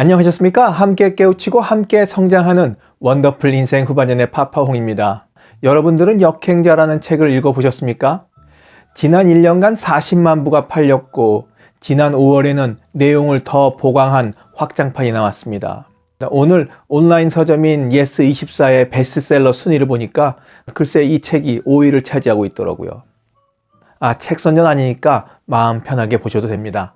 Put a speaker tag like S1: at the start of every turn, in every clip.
S1: 안녕하셨습니까? 함께 깨우치고 함께 성장하는 원더풀 인생 후반년의 파파홍입니다. 여러분들은 역행자라는 책을 읽어보셨습니까? 지난 1년간 40만 부가 팔렸고 지난 5월에는 내용을 더 보강한 확장판이 나왔습니다. 오늘 온라인 서점인 예스24의 베스트셀러 순위를 보니까 글쎄 이 책이 5위를 차지하고 있더라고요. 아, 책 선전 아니니까 마음 편하게 보셔도 됩니다.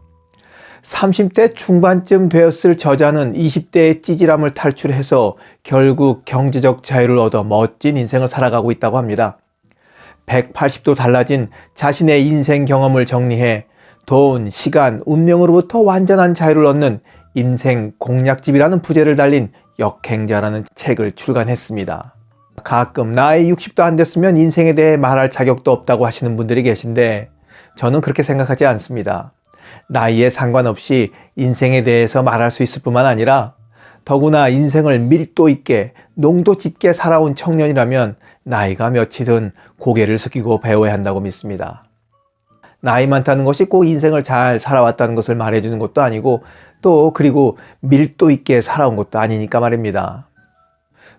S1: 30대 중반쯤 되었을 저자는 20대의 찌질함을 탈출해서 결국 경제적 자유를 얻어 멋진 인생을 살아가고 있다고 합니다. 180도 달라진 자신의 인생 경험을 정리해 돈, 시간, 운명으로부터 완전한 자유를 얻는 인생 공략집이라는 부제를 달린 역행자라는 책을 출간했습니다. 가끔 나이 60도 안 됐으면 인생에 대해 말할 자격도 없다고 하시는 분들이 계신데 저는 그렇게 생각하지 않습니다. 나이에 상관없이 인생에 대해서 말할 수 있을 뿐만 아니라 더구나 인생을 밀도 있게 농도 짙게 살아온 청년이라면 나이가 몇이든 고개를 숙이고 배워야 한다고 믿습니다. 나이 많다는 것이 꼭 인생을 잘 살아왔다는 것을 말해주는 것도 아니고 또 그리고 밀도 있게 살아온 것도 아니니까 말입니다.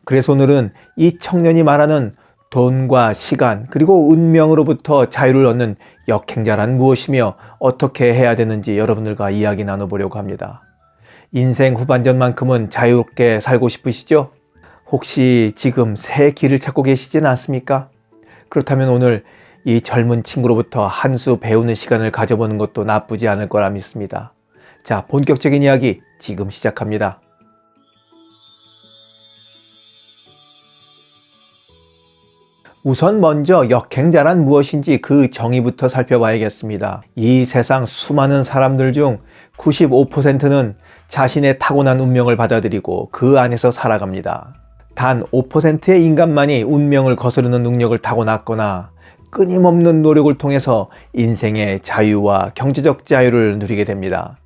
S1: 그래서 오늘은 이 청년이 말하는 돈과 시간 그리고 운명으로부터 자유를 얻는 역행자란 무엇이며 어떻게 해야 되는지 여러분들과 이야기 나눠보려고 합니다. 인생 후반전만큼은 자유롭게 살고 싶으시죠? 혹시 지금 새 길을 찾고 계시진 않습니까? 그렇다면 오늘 이 젊은 친구로부터 한 수 배우는 시간을 가져보는 것도 나쁘지 않을 거라 믿습니다. 자, 본격적인 이야기 지금 시작합니다. 우선 먼저 역행자란 무엇인지 그 정의부터 살펴봐야겠습니다. 이 세상 수많은 사람들 중 95%는 자신의 타고난 운명을 받아들이고 그 안에서 살아갑니다. 단 5%의 인간만이 운명을 거스르는 능력을 타고났거나 끊임없는 노력을 통해서 인생의 자유와 경제적 자유를 누리게 됩니다.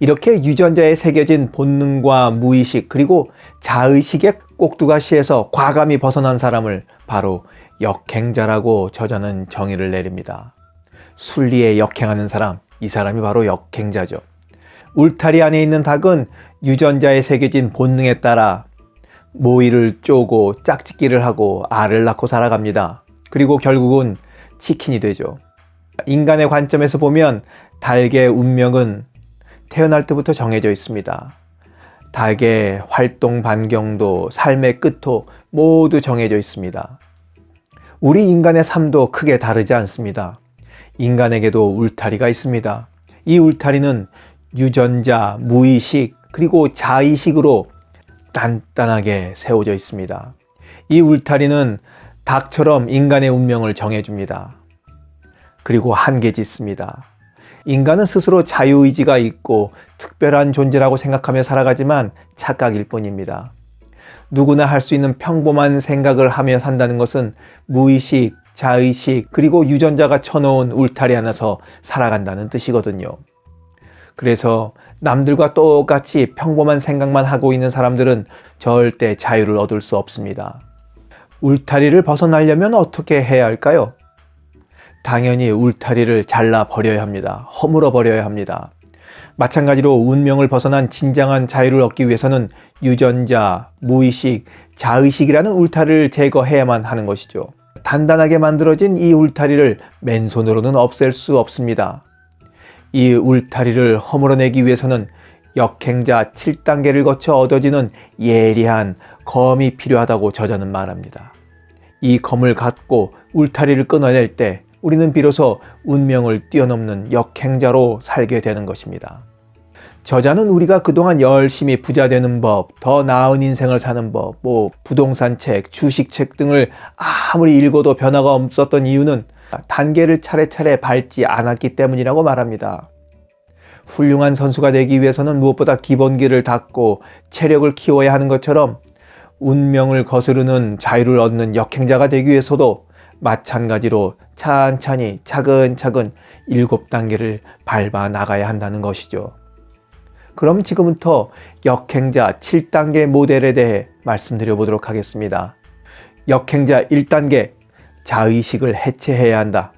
S1: 이렇게 유전자에 새겨진 본능과 무의식 그리고 자의식의 꼭두가시에서 과감히 벗어난 사람을 바로 역행자라고 저자는 정의를 내립니다. 순리에 역행하는 사람, 이 사람이 바로 역행자죠. 울타리 안에 있는 닭은 유전자에 새겨진 본능에 따라 모이를 쪼고 짝짓기를 하고 알을 낳고 살아갑니다. 그리고 결국은 치킨이 되죠. 인간의 관점에서 보면 닭의 운명은 태어날 때부터 정해져 있습니다. 닭의 활동 반경도 삶의 끝도 모두 정해져 있습니다. 우리 인간의 삶도 크게 다르지 않습니다. 인간에게도 울타리가 있습니다. 이 울타리는 유전자, 무의식, 그리고 자의식으로 단단하게 세워져 있습니다. 이 울타리는 닭처럼 인간의 운명을 정해줍니다. 그리고 한계 짓습니다. 인간은 스스로 자유의지가 있고 특별한 존재라고 생각하며 살아가지만 착각일 뿐입니다. 누구나 할 수 있는 평범한 생각을 하며 산다는 것은 무의식, 자의식, 그리고 유전자가 쳐놓은 울타리 안에서 살아간다는 뜻이거든요. 그래서 남들과 똑같이 평범한 생각만 하고 있는 사람들은 절대 자유를 얻을 수 없습니다. 울타리를 벗어나려면 어떻게 해야 할까요? 당연히 울타리를 잘라 버려야 합니다. 허물어 버려야 합니다. 마찬가지로 운명을 벗어난 진정한 자유를 얻기 위해서는 유전자, 무의식, 자의식이라는 울타리를 제거해야만 하는 것이죠. 단단하게 만들어진 이 울타리를 맨손으로는 없앨 수 없습니다. 이 울타리를 허물어내기 위해서는 역행자 7단계를 거쳐 얻어지는 예리한 검이 필요하다고 저자는 말합니다. 이 검을 갖고 울타리를 끊어낼 때 우리는 비로소 운명을 뛰어넘는 역행자로 살게 되는 것입니다. 저자는 우리가 그동안 열심히 부자 되는 법, 더 나은 인생을 사는 법, 뭐 부동산 책, 주식 책 등을 아무리 읽어도 변화가 없었던 이유는 단계를 차례차례 밟지 않았기 때문이라고 말합니다. 훌륭한 선수가 되기 위해서는 무엇보다 기본기를 닦고 체력을 키워야 하는 것처럼 운명을 거스르는 자유를 얻는 역행자가 되기 위해서도 마찬가지로 찬찬히 차근차근 일곱 단계를 밟아 나가야 한다는 것이죠. 그럼 지금부터 역행자 7단계 모델에 대해 말씀드려 보도록 하겠습니다. 역행자 1단계 자의식을 해체해야 한다.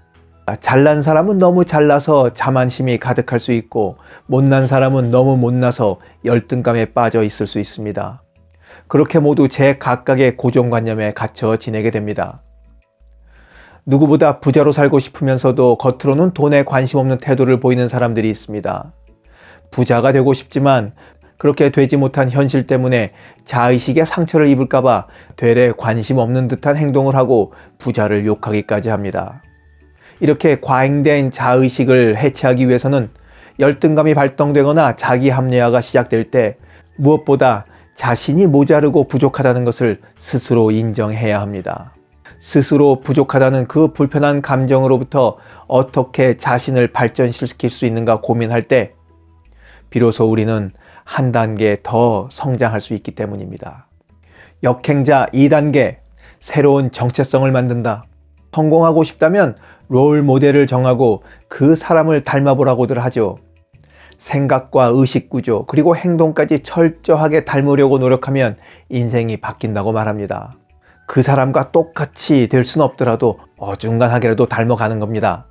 S1: 잘난 사람은 너무 잘나서 자만심이 가득할 수 있고 못난 사람은 너무 못나서 열등감에 빠져 있을 수 있습니다. 그렇게 모두 제 각각의 고정관념에 갇혀 지내게 됩니다. 누구보다 부자로 살고 싶으면서도 겉으로는 돈에 관심 없는 태도를 보이는 사람들이 있습니다. 부자가 되고 싶지만 그렇게 되지 못한 현실 때문에 자의식에 상처를 입을까봐 되레 관심 없는 듯한 행동을 하고 부자를 욕하기까지 합니다. 이렇게 과잉된 자의식을 해체하기 위해서는 열등감이 발동되거나 자기 합리화가 시작될 때 무엇보다 자신이 모자르고 부족하다는 것을 스스로 인정해야 합니다. 스스로 부족하다는 그 불편한 감정으로부터 어떻게 자신을 발전시킬 수 있는가 고민할 때 비로소 우리는 한 단계 더 성장할 수 있기 때문입니다. 역행자 2단계 새로운 정체성을 만든다. 성공하고 싶다면 롤 모델을 정하고 그 사람을 닮아보라고들 하죠. 생각과 의식 구조, 그리고 행동까지 철저하게 닮으려고 노력하면 인생이 바뀐다고 말합니다. 그 사람과 똑같이 될 수는 없더라도 어중간하게라도 닮아가는 겁니다.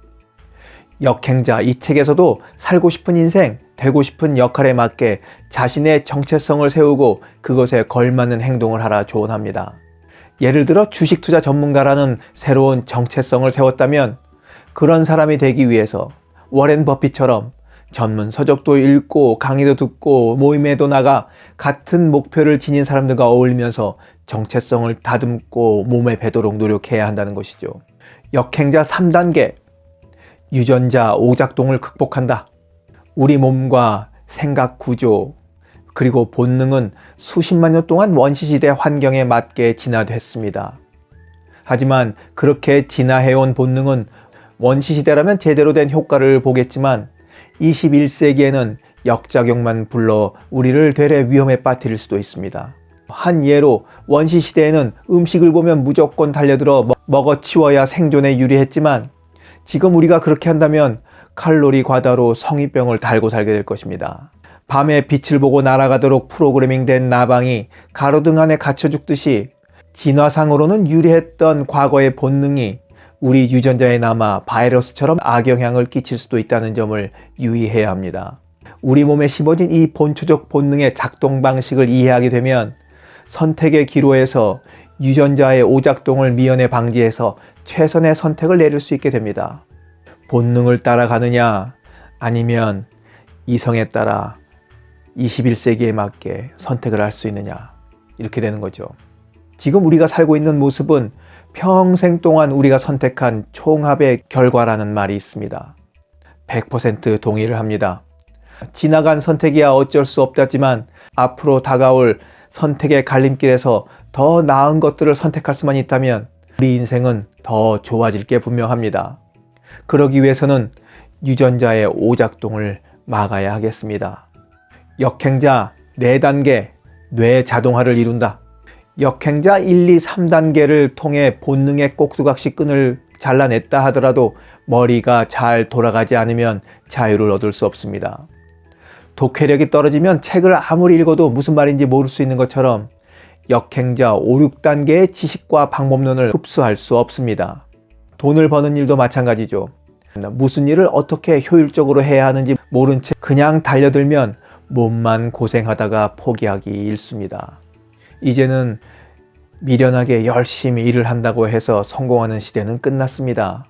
S1: 역행자 이 책에서도 살고 싶은 인생, 되고 싶은 역할에 맞게 자신의 정체성을 세우고 그것에 걸맞는 행동을 하라 조언합니다. 예를 들어 주식 투자 전문가라는 새로운 정체성을 세웠다면 그런 사람이 되기 위해서 워렌 버핏처럼 전문 서적도 읽고 강의도 듣고 모임에도 나가 같은 목표를 지닌 사람들과 어울리면서 정체성을 다듬고 몸에 배도록 노력해야 한다는 것이죠. 역행자 3단계 유전자 오작동을 극복한다. 우리 몸과 생각 구조 그리고 본능은 수십만 년 동안 원시시대 환경에 맞게 진화됐습니다. 하지만 그렇게 진화해온 본능은 원시시대라면 제대로 된 효과를 보겠지만 21세기에는 역작용만 불러 우리를 되레 위험에 빠뜨릴 수도 있습니다. 한 예로 원시 시대에는 음식을 보면 무조건 달려들어 먹어 치워야 생존에 유리했지만 지금 우리가 그렇게 한다면 칼로리 과다로 성인병을 달고 살게 될 것입니다. 밤에 빛을 보고 날아가도록 프로그래밍된 나방이 가로등 안에 갇혀 죽듯이 진화상으로는 유리했던 과거의 본능이 우리 유전자에 남아 바이러스처럼 악영향을 끼칠 수도 있다는 점을 유의해야 합니다. 우리 몸에 심어진 이 본초적 본능의 작동 방식을 이해하게 되면 선택의 기로에서 유전자의 오작동을 미연에 방지해서 최선의 선택을 내릴 수 있게 됩니다. 본능을 따라가느냐 아니면 이성에 따라 21세기에 맞게 선택을 할 수 있느냐 이렇게 되는 거죠. 지금 우리가 살고 있는 모습은 평생 동안 우리가 선택한 총합의 결과라는 말이 있습니다. 100% 동의를 합니다. 지나간 선택이야 어쩔 수 없다지만 앞으로 다가올 선택의 갈림길에서 더 나은 것들을 선택할 수만 있다면 우리 인생은 더 좋아질 게 분명합니다. 그러기 위해서는 유전자의 오작동을 막아야 하겠습니다. 역행자 4단계 뇌 자동화를 이룬다. 역행자 1, 2, 3단계를 통해 본능의 꼭두각시 끈을 잘라냈다 하더라도 머리가 잘 돌아가지 않으면 자유를 얻을 수 없습니다. 독해력이 떨어지면 책을 아무리 읽어도 무슨 말인지 모를 수 있는 것처럼 역행자 5, 6단계의 지식과 방법론을 흡수할 수 없습니다. 돈을 버는 일도 마찬가지죠. 무슨 일을 어떻게 효율적으로 해야 하는지 모른 채 그냥 달려들면 몸만 고생하다가 포기하기 일쑤입니다. 이제는 미련하게 열심히 일을 한다고 해서 성공하는 시대는 끝났습니다.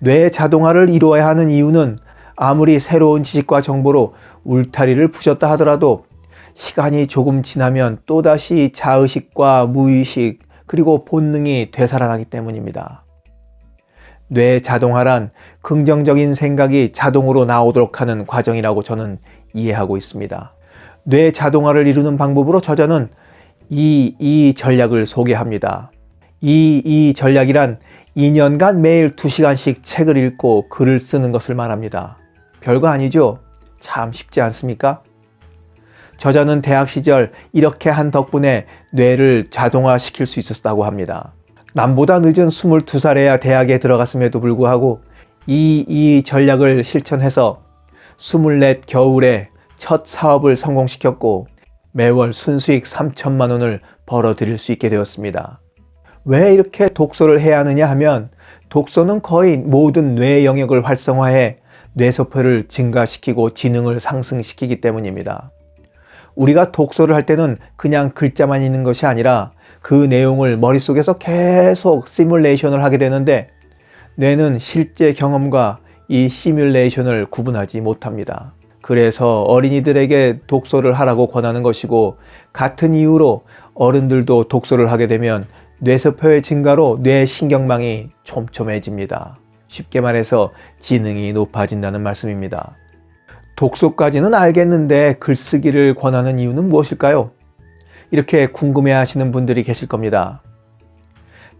S1: 뇌 자동화를 이루어야 하는 이유는 아무리 새로운 지식과 정보로 울타리를 푸셨다 하더라도 시간이 조금 지나면 또다시 자의식과 무의식 그리고 본능이 되살아나기 때문입니다. 뇌 자동화란 긍정적인 생각이 자동으로 나오도록 하는 과정이라고 저는 이해하고 있습니다. 뇌 자동화를 이루는 방법으로 저자는 이, 이 전략을 소개합니다. 이, 이 전략이란 2년간 매일 2시간씩 책을 읽고 글을 쓰는 것을 말합니다. 별거 아니죠? 참 쉽지 않습니까? 저자는 대학 시절 이렇게 한 덕분에 뇌를 자동화시킬 수 있었다고 합니다. 남보다 늦은 22살에야 대학에 들어갔음에도 불구하고 이, 이 전략을 실천해서 24 겨울에 첫 사업을 성공시켰고 매월 순수익 3천만 원을 벌어 들일 수 있게 되었습니다. 왜 이렇게 독서를 해야 하느냐 하면 독서는 거의 모든 뇌 영역을 활성화해 뇌세포를 증가시키고 지능을 상승시키기 때문입니다. 우리가 독서를 할 때는 그냥 글자만 있는 것이 아니라 그 내용을 머릿속에서 계속 시뮬레이션을 하게 되는데 뇌는 실제 경험과 이 시뮬레이션을 구분하지 못합니다. 그래서 어린이들에게 독서를 하라고 권하는 것이고 같은 이유로 어른들도 독서를 하게 되면 뇌세포의 증가로 뇌 신경망이 촘촘해집니다. 쉽게 말해서 지능이 높아진다는 말씀입니다. 독서까지는 알겠는데 글쓰기를 권하는 이유는 무엇일까요? 이렇게 궁금해 하시는 분들이 계실 겁니다.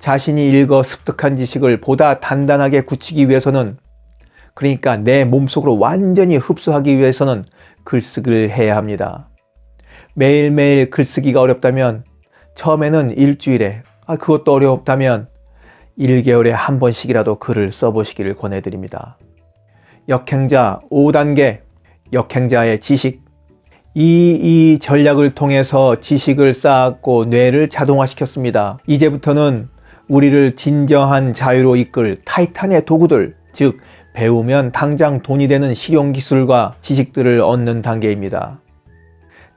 S1: 자신이 읽어 습득한 지식을 보다 단단하게 굳히기 위해서는 그러니까 내 몸속으로 완전히 흡수하기 위해서는 글쓰기를 해야 합니다. 매일매일 글쓰기가 어렵다면 처음에는 일주일에, 아, 그것도 어렵다면 1개월에 한 번씩이라도 글을 써보시기를 권해드립니다. 역행자 5단계, 역행자의 지식. 이, 이 전략을 통해서 지식을 쌓았고 뇌를 자동화시켰습니다. 이제부터는 우리를 진정한 자유로 이끌 타이탄의 도구들, 즉, 배우면 당장 돈이 되는 실용 기술과 지식들을 얻는 단계입니다.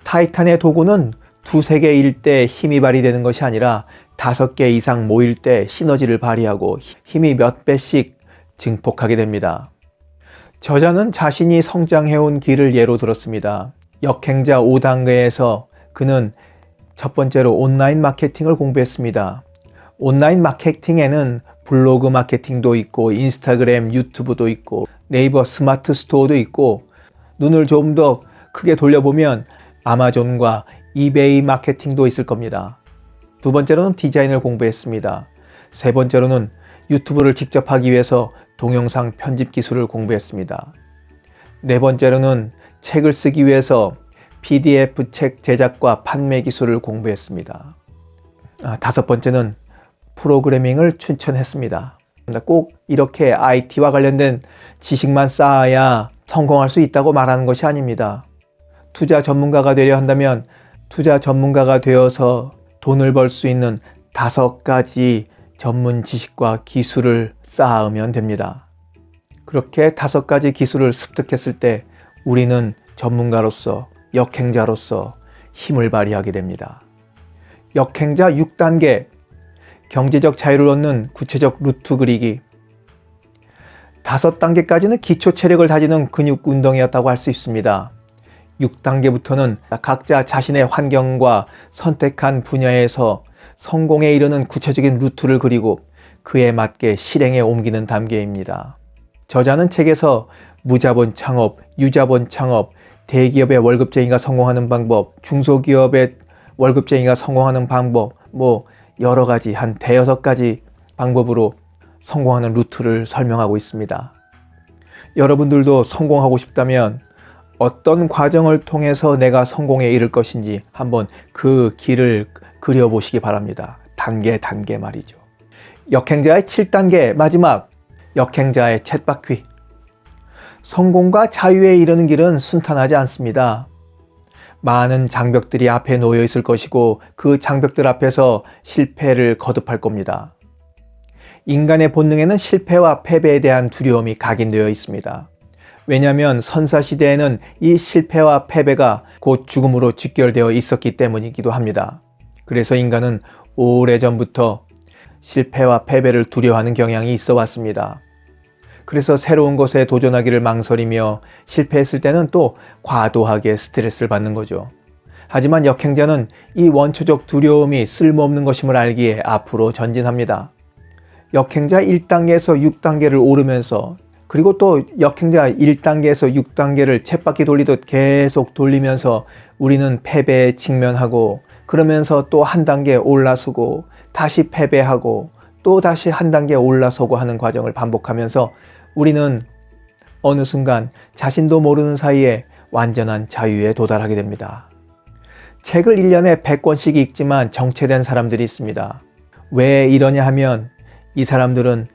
S1: 타이탄의 도구는 두세 개일 때 힘이 발휘되는 것이 아니라 다섯 개 이상 모일 때 시너지를 발휘하고 힘이 몇 배씩 증폭하게 됩니다. 저자는 자신이 성장해온 길을 예로 들었습니다. 역행자 5단계에서 그는 첫 번째로 온라인 마케팅을 공부했습니다. 온라인 마케팅에는 블로그 마케팅도 있고 인스타그램, 유튜브도 있고 네이버 스마트 스토어도 있고 눈을 좀 더 크게 돌려보면 아마존과 이베이 마케팅도 있을 겁니다. 두 번째로는 디자인을 공부했습니다. 세 번째로는 유튜브를 직접 하기 위해서 동영상 편집 기술을 공부했습니다. 네 번째로는 책을 쓰기 위해서 PDF 책 제작과 판매 기술을 공부했습니다. 아, 다섯 번째는 프로그래밍을 추천했습니다. 꼭 이렇게 IT와 관련된 지식만 쌓아야 성공할 수 있다고 말하는 것이 아닙니다. 투자 전문가가 되려 한다면 투자 전문가가 되어서 돈을 벌 수 있는 다섯 가지 전문 지식과 기술을 쌓으면 됩니다. 그렇게 다섯 가지 기술을 습득했을 때 우리는 전문가로서 역행자로서 힘을 발휘하게 됩니다. 역행자 6단계 경제적 자유를 얻는 구체적 루트 그리기 다섯 단계까지는 기초 체력을 다지는 근육 운동이었다고 할 수 있습니다. 6단계부터는 각자 자신의 환경과 선택한 분야에서 성공에 이르는 구체적인 루트를 그리고 그에 맞게 실행에 옮기는 단계입니다. 저자는 책에서 무자본 창업, 유자본 창업, 대기업의 월급쟁이가 성공하는 방법, 중소기업의 월급쟁이가 성공하는 방법, 뭐 여러 가지 한 대여섯 가지 방법으로 성공하는 루트를 설명하고 있습니다. 여러분들도 성공하고 싶다면 어떤 과정을 통해서 내가 성공에 이를 것인지 한번 그 길을 그려보시기 바랍니다. 단계, 단계 말이죠. 역행자의 7단계, 마지막, 역행자의 챗바퀴. 성공과 자유에 이르는 길은 순탄하지 않습니다. 많은 장벽들이 앞에 놓여 있을 것이고 그 장벽들 앞에서 실패를 거듭할 겁니다. 인간의 본능에는 실패와 패배에 대한 두려움이 각인되어 있습니다. 왜냐하면 선사시대에는 이 실패와 패배가 곧 죽음으로 직결되어 있었기 때문이기도 합니다. 그래서 인간은 오래전부터 실패와 패배를 두려워하는 경향이 있어 왔습니다. 그래서 새로운 것에 도전하기를 망설이며 실패했을 때는 또 과도하게 스트레스를 받는 거죠. 하지만 역행자는 이 원초적 두려움이 쓸모없는 것임을 알기에 앞으로 전진합니다. 역행자 1단계에서 6단계를 오르면서 그리고 또 역행자 1단계에서 6단계를 챗바퀴 돌리듯 계속 돌리면서 우리는 패배에 직면하고 그러면서 또 한 단계 올라서고 다시 패배하고 또 다시 한 단계 올라서고 하는 과정을 반복하면서 우리는 어느 순간 자신도 모르는 사이에 완전한 자유에 도달하게 됩니다. 책을 1년에 100권씩 읽지만 정체된 사람들이 있습니다. 왜 이러냐 하면 이 사람들은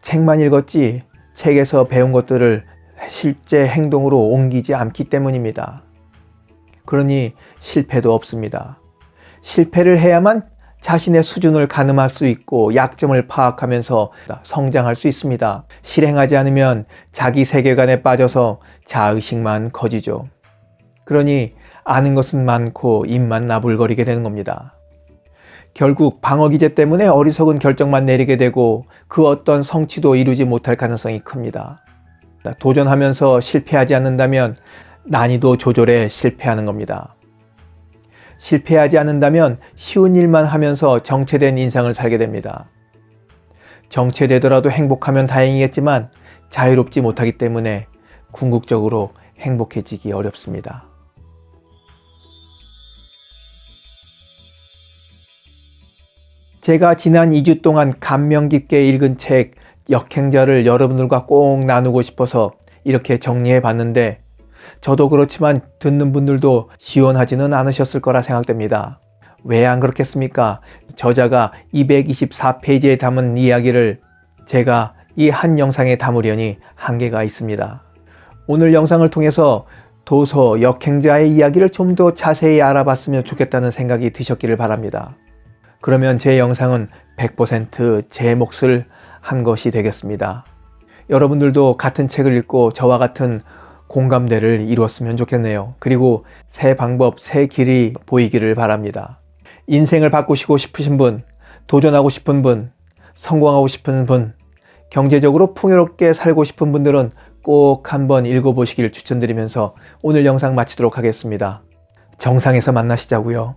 S1: 책만 읽었지 책에서 배운 것들을 실제 행동으로 옮기지 않기 때문입니다. 그러니 실패도 없습니다. 실패를 해야만 자신의 수준을 가늠할 수 있고 약점을 파악하면서 성장할 수 있습니다. 실행하지 않으면 자기 세계관에 빠져서 자의식만 커지죠. 그러니 아는 것은 많고 입만 나불거리게 되는 겁니다. 결국 방어 기제 때문에 어리석은 결정만 내리게 되고 그 어떤 성취도 이루지 못할 가능성이 큽니다. 도전하면서 실패하지 않는다면 난이도 조절에 실패하는 겁니다. 실패하지 않는다면 쉬운 일만 하면서 정체된 인상을 살게 됩니다. 정체되더라도 행복하면 다행이겠지만 자유롭지 못하기 때문에 궁극적으로 행복해지기 어렵습니다. 제가 지난 2주 동안 감명 깊게 읽은 책 역행자를 여러분들과 꼭 나누고 싶어서 이렇게 정리해 봤는데 저도 그렇지만 듣는 분들도 시원하지는 않으셨을 거라 생각됩니다. 왜 안 그렇겠습니까? 저자가 224페이지에 담은 이야기를 제가 이 한 영상에 담으려니 한계가 있습니다. 오늘 영상을 통해서 도서 역행자의 이야기를 좀 더 자세히 알아봤으면 좋겠다는 생각이 드셨기를 바랍니다. 그러면 제 영상은 100%제 몫을 한 것이 되겠습니다. 여러분들도 같은 책을 읽고 저와 같은 공감대를 이루었으면 좋겠네요. 그리고 새 방법, 새 길이 보이기를 바랍니다. 인생을 바꾸시고 싶으신 분, 도전하고 싶은 분, 성공하고 싶은 분, 경제적으로 풍요롭게 살고 싶은 분들은 꼭 한번 읽어보시길 추천드리면서 오늘 영상 마치도록 하겠습니다. 정상에서 만나시자고요.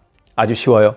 S1: 아주 쉬워요.